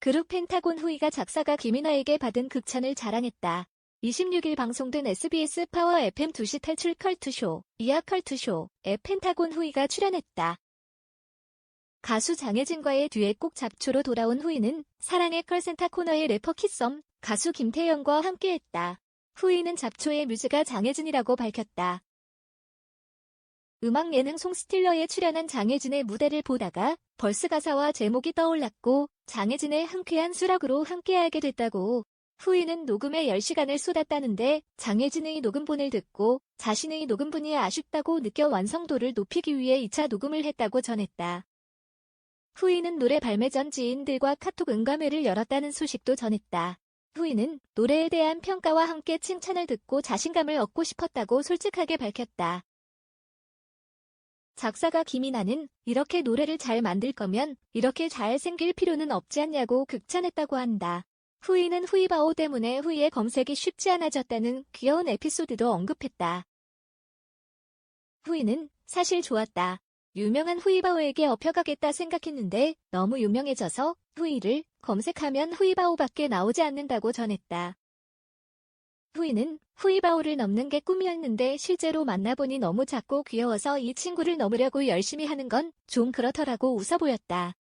그룹 펜타곤 후이가 작사가 김이나에게 받은 극찬을 자랑했다. 26일 방송된 SBS 파워 FM 2시 탈출 컬투쇼, 이하 컬투쇼에 펜타곤 후이가 출연했다. 가수 장혜진과의 듀엣 곡 잡초로 돌아온 후이는 사랑의 컬센터 코너의 래퍼 키썸, 가수 김태연과 함께했다. 후이는 잡초의 뮤즈가 장혜진이라고 밝혔다. 음악 예능 송스틸러에 출연한 장혜진의 무대를 보다가 벌스 가사와 제목이 떠올랐고 장혜진의 흔쾌한 수락으로 함께하게 됐다고 후이는 녹음에 10시간을 쏟았다는데 장혜진의 녹음본을 듣고 자신의 녹음분이 아쉽다고 느껴 완성도를 높이기 위해 2차 녹음을 했다고 전했다. 후이는 노래 발매 전 지인들과 카톡 응감회를 열었다는 소식도 전했다. 후이는 노래에 대한 평가와 함께 칭찬을 듣고 자신감을 얻고 싶었다고 솔직하게 밝혔다. 작사가 김이나는 이렇게 노래를 잘 만들 거면 이렇게 잘 생길 필요는 없지 않냐고 극찬했다고 한다. 후이는 후이바오 때문에 후이의 검색이 쉽지 않아졌다는 귀여운 에피소드도 언급했다. 후이는 사실 좋았다. 유명한 후이바오에게 업혀가겠다 생각했는데 너무 유명해져서 후이를 검색하면 후이바오밖에 나오지 않는다고 전했다. 후이는 후이바오를 넘는 게 꿈이었는데 실제로 만나보니 너무 작고 귀여워서 이 친구를 넘으려고 열심히 하는 건 좀 그렇더라고 웃어 보였다.